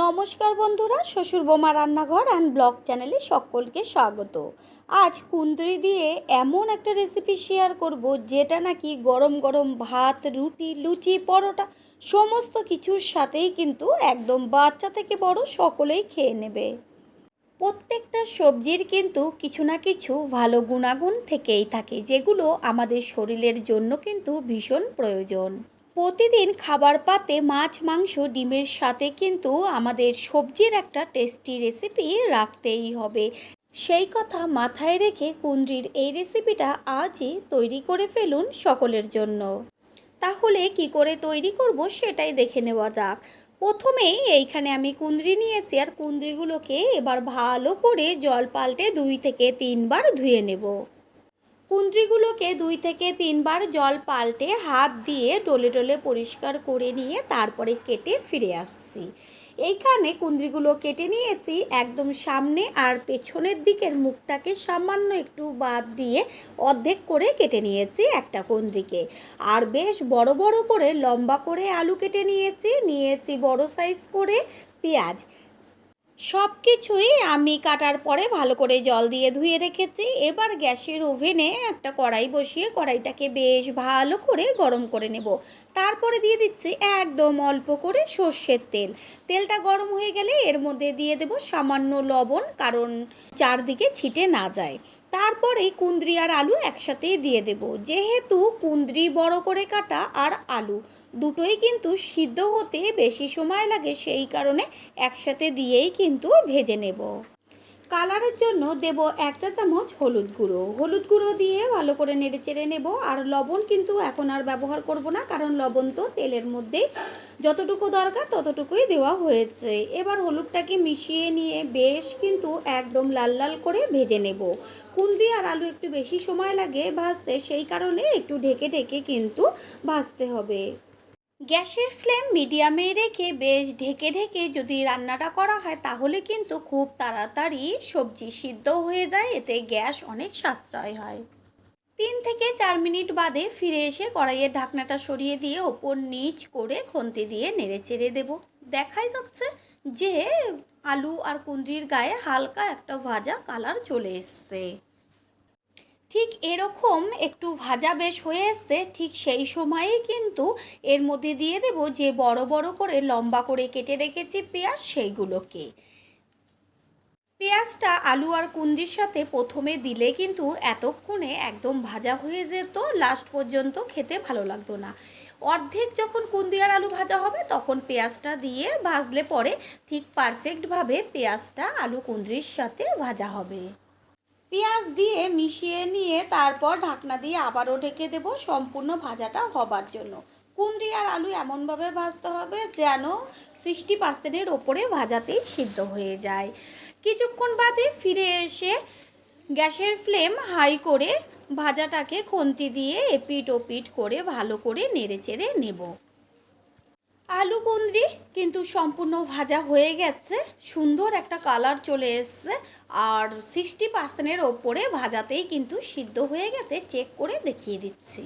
নমস্কার বন্ধুরা, শ্বশুর বোমা রান্নাঘর অ্যান্ড ব্লগ চ্যানেলে সকলকে স্বাগত। আজ কুন্দরি দিয়ে এমন একটা রেসিপি শেয়ার করব, যেটা নাকি গরম গরম ভাত, রুটি, লুচি, পরোটা, সমস্ত কিছুর সাথেই কিন্তু একদম বাচ্চা থেকে বড় সকলেই খেয়ে নেবে। প্রত্যেকটা সবজির কিন্তু কিছু না কিছু ভালো গুণাগুণ থেকেই থাকে, যেগুলো আমাদের শরীরের জন্য কিন্তু ভীষণ প্রয়োজন। প্রতিদিন খাবার পাতে মাছ, মাংস, ডিমের সাথে কিন্তু আমাদের সবজির একটা টেস্টি রেসিপি রাখতেই হবে। সেই কথা মাথায় রেখে কুন্দ্রির এই রেসিপিটা আজই তৈরি করে ফেলুন সকলের জন্য। তাহলে কি করে তৈরি করব সেটাই দেখে নেওয়া যাক। প্রথমেই এইখানে আমি কুন্দ্রি নিয়েছি আর কুন্দ্রিগুলোকে এবার ভালো করে জল পাল্টে দুই থেকে তিনবার ধুয়ে নেব। কুন্দ্রিগুলোকে দুই থেকে তিনবার জল পাল্টে হাত দিয়ে ডলে ডলে পরিষ্কার করে নিয়ে তারপরে কেটে ফিরে আসছি। এইখানে কুন্দ্রিগুলো কেটে নিয়েছি, একদম সামনে আর পেছনের দিকের মুখটাকে সামান্য একটু বাদ দিয়ে অর্ধেক করে কেটে নিয়েছি একটা কুন্দ্রিকে। আর বেশ বড় বড় করে লম্বা করে আলু কেটে নিয়েছি নিয়েছি বড় সাইজ করে পেঁয়াজ। সব কিছুই আমি কাটার পরে ভালো করে জল দিয়ে ধুয়ে রেখেছি। এবার গ্যাসের ওভেনে একটা কড়াই বসিয়ে কড়াইটাকে বেশ ভালো করে গরম করে নেব। তারপরে দিয়ে দিচ্ছি একদম অল্প করে সর্ষের তেল। তেলটা গরম হয়ে গেলে এর মধ্যে দিয়ে দেব সামান্য লবণ, কারণ চারদিকে ছিটে না যায়। তারপরেই কুন্দ্রি আর আলু একসাথেই দিয়ে দেব। যেহেতু কুন্দ্রি বড় করে কাটা আর আলু, দুটোই কিন্তু সিদ্ধ হতে বেশি সময় লাগে, সেই কারণে একসাথে দিয়েই কিন্তু ভেজে নেব। কালারের জন্য দেব এক চা চামচ হলুদ গুঁড়ো। হলুদ গুঁড়ো দিয়ে ভালো করে নেড়ে চেড়ে নেব। আর লবণ কিন্তু এখন আর ব্যবহার করব না, কারণ লবণ তো তেলের মধ্যেই যতটুকু দরকার ততটুকুই দেওয়া হয়েছে। এবার হলুদটাকে মিশিয়ে নিয়ে বেশ কিন্তু একদম লাল লাল করে ভেজে নেব। কুন্দি আর আলু একটু বেশি সময় লাগে ভাজতে, সেই কারণে একটু ঢেকে ঢেকে কিন্তু ভাজতে হবে। গ্যাসের ফ্লেম মিডিয়ামে রেখে বেশ ঢেকে ঢেকে যদি রান্নাটা করা হয়, তাহলে কিন্তু খুব তাড়াতাড়ি সবজি সিদ্ধ হয়ে যায়, এতে গ্যাস অনেক সাশ্রয় হয়। তিন থেকে চার মিনিট বাদে ফিরে এসে কড়াইয়ের ঢাকনাটা সরিয়ে দিয়ে ওপর নিচ করে খন্তি দিয়ে নেড়ে চেড়ে দেবো। দেখাই যাচ্ছে যে আলু আর কুন্দ্রির গায়ে হালকা একটা ভাজা কালার চলে এসছে। ঠিক এরকম একটু ভাজা বেশ হয়ে এসছে, ঠিক সেই সময়েই কিন্তু এর মধ্যে দিয়ে দেব যে বড় বড় করে লম্বা করে কেটে রেখেছি পেঁয়াজ সেইগুলোকে। পেঁয়াজটা আলু আর কুন্দির সাথে প্রথমে দিলে কিন্তু এতক্ষণে একদম ভাজা হয়ে যেত লাস্ট পর্যন্ত খেতে ভালো লাগতো না। অর্ধেক যখন কুন্দি আর আলু ভাজা হবে তখন পেঁয়াজটা দিয়ে ভাজলে পরে ঠিক পারফেক্টভাবে পেঁয়াজটা আলু কুন্দ্রির সাথে ভাজা হবে। পেঁয়াজ দিয়ে মিশিয়ে নিয়ে তারপর ঢাকনা দিয়ে আবারও ঢেকে দেব সম্পূর্ণ ভাজাটা হবার জন্য। কুন্দ্রি আর আলু এমনভাবে ভাজতে হবে যেন সিক্সটি পার্সেন্টের ওপরে ভাজাতেই সিদ্ধ হয়ে যায়। কিছুক্ষণ বাদে ফিরে এসে গ্যাসের ফ্লেম হাই করে ভাজাটাকে খন্তি দিয়ে এপিট ওপিট করে ভালো করে নেড়ে চেড়ে নেব। আলু কুন্দ্রি কিন্তু সম্পূর্ণ ভাজা হয়ে গেছে। সুন্দর একটা কালার চলে এসছে। আর সিক্সটি পার্সেন্টের ওপরে ভাজাতেই কিন্তু সিদ্ধ হয়ে গেছে। চেক করে দেখিয়ে দিচ্ছি।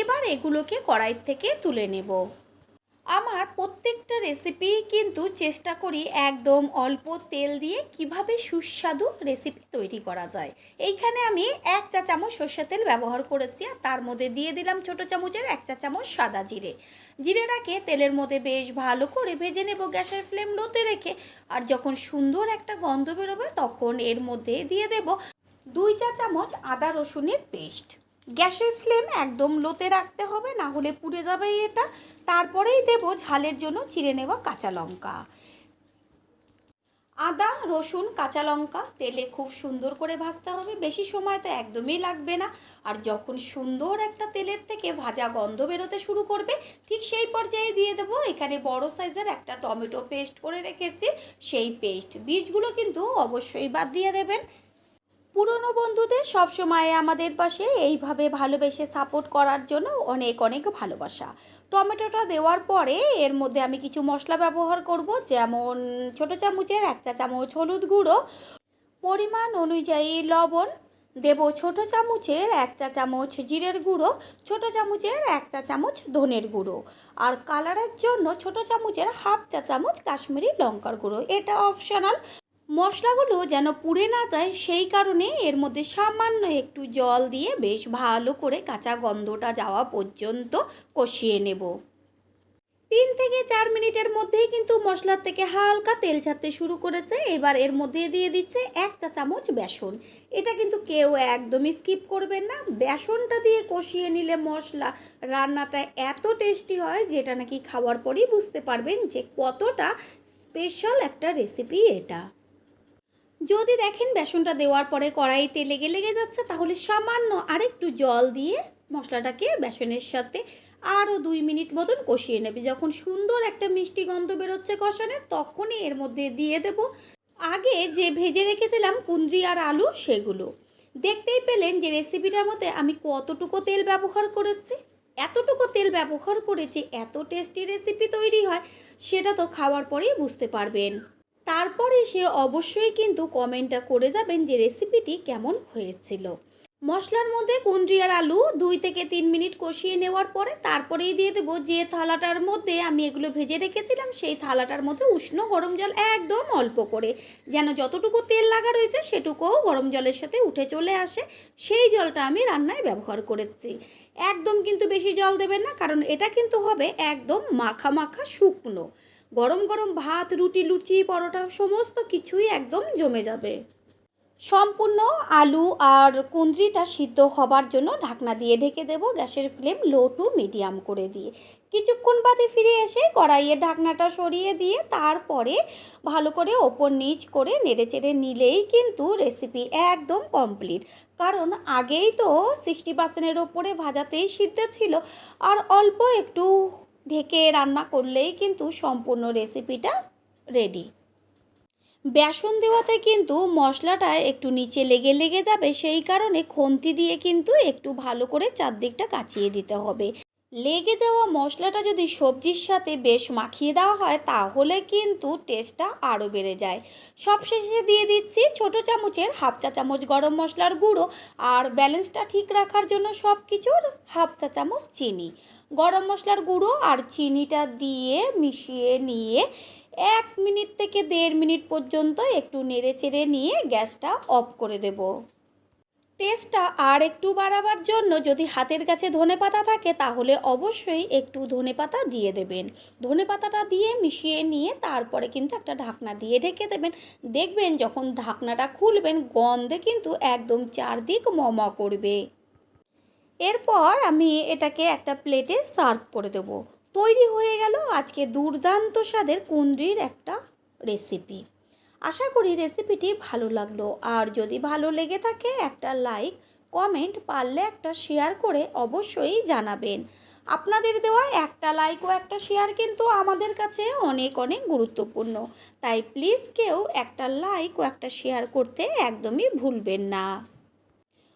এবার এগুলোকে কড়াই থেকে তুলে নেব। আমার প্রত্যেকটা রেসিপি কিন্তু চেষ্টা করি একদম অল্প তেল দিয়ে কীভাবে সুস্বাদু রেসিপি তৈরি করা যায়। এইখানে আমি এক চা চামচ সর্ষের তেল ব্যবহার করেছি আর তার মধ্যে দিয়ে দিলাম ছোট চামচের এক চা চামচ সাদা জিরে। জিরেটাকে তেলের মধ্যে বেশ ভালো করে ভেজে নেব গ্যাসের ফ্লেম লোতে রেখে আর যখন সুন্দর একটা গন্ধ বেরোবে তখন এর মধ্যে দিয়ে দেব দুই চা চামচ আদা রসুনের পেস্ট। গ্যাসের ফ্লেম একদম লোতে রাখতে হবে, না হলে পুড়ে যাবে এটা। তারপরেই দেব ঝালের জন্য চিড়ে নেওয়া কাঁচা লঙ্কা। আদা, রসুন, কাঁচা লঙ্কা তেলে খুব সুন্দর করে ভাজতে হবে, বেশি সময় তো একদমই লাগবে না। আর যখন সুন্দর একটা তেলের থেকে ভাজা গন্ধ বেরোতে শুরু করবে, ঠিক সেই পর্যায়ে দিয়ে দেবো এখানে বড় সাইজের একটা টমেটো পেস্ট করে রেখেছি। সেই পেস্ট বীজগুলো কিন্তু অবশ্যই বাদ দিয়ে দেবেন। পুরনো বন্ধুদের সবসময় আমাদের পাশে এইভাবে ভালোবেসে সাপোর্ট করার জন্য অনেক অনেক ভালোবাসা। টমেটোটা দেওয়ার পরে এর মধ্যে আমি কিছু মশলা ব্যবহার করব, যেমন ছোটো চামচের এক চা চামচ হলুদ গুঁড়ো, পরিমাণ অনুযায়ী লবণ, দেব ছোট চামচের এক চা চামচ জিরের গুঁড়ো, ছোট চামচের এক চা চামচ ধনের গুঁড়ো। আর কালারের জন্য ছোট চামচের হাফ চা চামচ কাশ্মীরি লঙ্কার গুঁড়ো। এটা অপশনাল মশলাগুলো যেন পুড়ে না যায়, সেই কারণে এর মধ্যে সামান্য একটু জল দিয়ে বেশ ভালো করে কাঁচা গন্ধটা যাওয়া পর্যন্ত কষিয়ে নেব। তিন থেকে চার মিনিটের মধ্যেই কিন্তু মশলার থেকে হালকা তেল ছাড়তে শুরু করেছে। এবার এর মধ্যে দিয়ে দিচ্ছে এক চা চামচ বেসন। এটা কিন্তু কেউ একদমই স্কিপ করবেন না। বেসনটা দিয়ে কষিয়ে নিলে মশলা রান্নাটা এত টেস্টি হয় যেটা নাকি খাওয়ার পরেই বুঝতে পারবেন যে কতটা স্পেশাল একটা রেসিপি এটা। যদি দেখেন বেসনটা দেওয়ার পরে কড়াইতে লেগে লেগে যাচ্ছে, তাহলে সামান্য আরেকটু জল দিয়ে মশলাটাকে বেসনের সাথে আরও দুই মিনিট মতন কষিয়ে নেবে। যখন সুন্দর একটা মিষ্টি গন্ধ বেরোচ্ছে কষানোর, তখনই এর মধ্যে দিয়ে দেব আগে যে ভেজে রেখেছিলাম কুন্দ্রি আর আলু সেগুলো। দেখতেই পেলেন যে রেসিপিটার মধ্যে আমি কতটুকু তেল ব্যবহার করেছি, এতটুকু তেল ব্যবহার করেছি এত টেস্টি রেসিপি তৈরি হয়, সেটা তো খাওয়ার পরেই বুঝতে পারবেন। তারপরে সে অবশ্যই কিন্তু কমেন্টটা করে যাবেন যে রেসিপিটি কেমন হয়েছিল। মশলার মধ্যে কুন্দ্রি আর আলু দুই থেকে তিন মিনিট কষিয়ে নেওয়ার পরে তারপরেই দিয়ে দেবো যে থালাটার মধ্যে আমি এগুলো ভেজে রেখেছিলাম, সেই থালাটার মধ্যে উষ্ণ গরম জল একদম অল্প করে। যেন যতটুকু তেল লাগা রয়েছে সেটুকুও গরম জলের সাথে উঠে চলে আসে। সেই জলটা আমি রান্নায় ব্যবহার করেছি। একদম কিন্তু বেশি জল দেবেন না, কারণ এটা কিন্তু হবে একদম মাখা মাখা শুকনো। গরম গরম ভাত, রুটি, লুচি, পরোটা সমস্ত কিছুই একদম জমে যাবে। সম্পূর্ণ আলু আর কুঁদরিটা সিদ্ধ হবার জন্য ঢাকনা দিয়ে ঢেকে দেব গ্যাসের ফ্লেম লো টু মিডিয়াম করে দিয়ে। কিছুক্ষণ বাদে ফিরে এসে কড়াইয়ের ঢাকনাটা সরিয়ে দিয়ে তারপরে ভালো করে ওপর নিচ করে নেড়ে চেড়ে নিলেই কিন্তু রেসিপি একদম কমপ্লিট কারণ আগেই তো সিক্সটি পার্সেন্টের ওপরে ভাজাতেই সিদ্ধ ছিল। আর অল্প একটু ঢেকে রান্না করলেই কিন্তু সম্পূর্ণ রেসিপিটা রেডি বেসন দেওয়াতে কিন্তু মশলাটা একটু নিচে লেগে লেগে যাবে, সেই কারণে খন্তি দিয়ে কিন্তু একটু ভালো করে চারদিকটা কাচিয়ে দিতে হবে। লেগে যাওয়া মশলাটা যদি সবজির সাথে বেশ মাখিয়ে দেওয়া হয়, তাহলে কিন্তু টেস্টটা আরও বেড়ে যায়। সবশেষে দিয়ে দিচ্ছি ছোট চামচের হাফ চা চামচ গরম মশলার গুঁড়ো আর ব্যালেন্সটা ঠিক রাখার জন্য সব কিছুর হাফ চা চামচ চিনি। গরম মশলার গুঁড়ো আর চিনিটা দিয়ে মিশিয়ে নিয়ে এক মিনিট থেকে দেড় মিনিট পর্যন্ত একটু নেড়ে চেড়ে নিয়ে গ্যাসটা অফ করে দেব। টেস্টটা আর একটু বাড়াবার জন্য যদি হাতের কাছে ধনে পাতা থাকে তাহলে অবশ্যই একটু ধনে পাতা দিয়ে দেবেন। ধনে পাতাটা দিয়ে মিশিয়ে নিয়ে তারপরে কিন্তু একটা ঢাকনা দিয়ে ঢেকে দেবেন। দেখবেন যখন ঢাকনাটা খুলবেন গন্ধে কিন্তু একদম চারদিক মমা করবে। এরপর আমি এটাকে একটা প্লেটে সার্ভ করে দেব। তৈরি হয়ে গেল আজকে দুর্দান্ত স্বাদের কুন্দ্রির একটা রেসিপি। আশা করি রেসিপিটি ভালো লাগল। আর যদি ভালো লেগে থাকে একটা লাইক, কমেন্ট পারলে একটা শেয়ার করে অবশ্যই জানাবেন। আপনাদের দেওয়া একটা লাইক ও একটা শেয়ার কিন্তু আমাদের কাছে অনেক অনেক গুরুত্বপূর্ণ। তাই প্লিজ কেউ একটা লাইক ও একটা শেয়ার করতে একদমই ভুলবেন না।